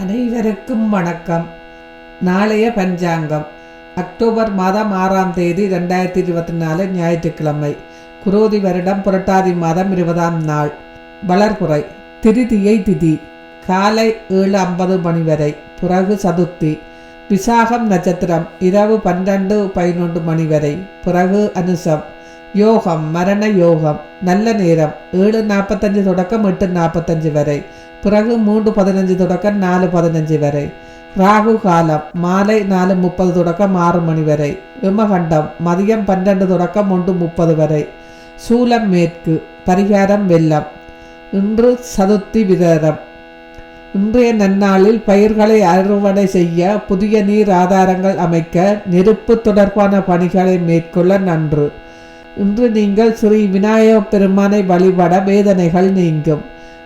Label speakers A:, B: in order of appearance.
A: அனைவருக்கும் வணக்கம். நாளைய பஞ்சாங்கம். அக்டோபர் மாதம் ஆறாம் தேதி ரெண்டாயிரத்தி இருபத்தி நாலு ஞாயிற்றுக்கிழமை. குரோதி வருடம் புரட்டாதி மாதம் இருபதாம் நாள். வளர்புறை திருதியை திதி. காலை ஏழு ஐம்பது மணி வரை. பிறகு சதுர்த்தி. விசாகம் நட்சத்திரம் இரவு பன்னெண்டு பதினொன்று மணி வரை. பிறகு அனுசம் யோகம் மரண யோகம். நல்ல நேரம். ஏழு நாற்பத்தஞ்சு தொடக்கம் எட்டு நாற்பத்தஞ்சு வரை. பிறகு மூன்று பதினஞ்சு தொடக்கம் நாலு பதினஞ்சு வரை. ராகு காலம் மாலை நாலு முப்பது தொடக்கம் ஆறு மணி வரை. விமகண்டம் மதியம் பன்னெண்டு தொடக்கம் ஒன்று முப்பது வரை. சூலம் மேற்கு பரிகாரம் வெள்ளம். இன்று சதுர்த்தி விதரம் இன்றைய நன்னாளில் பயிர்களை அறுவடை செய்ய புதிய நீர் ஆதாரங்கள் அமைக்க நெருப்பு தொடர்பான பணிகளை மேற்கொள்ள நன்று. இன்று நீங்கள் ஸ்ரீ விநாயகப் பெருமானை வழிபட வேதனைகள் நீங்கும்.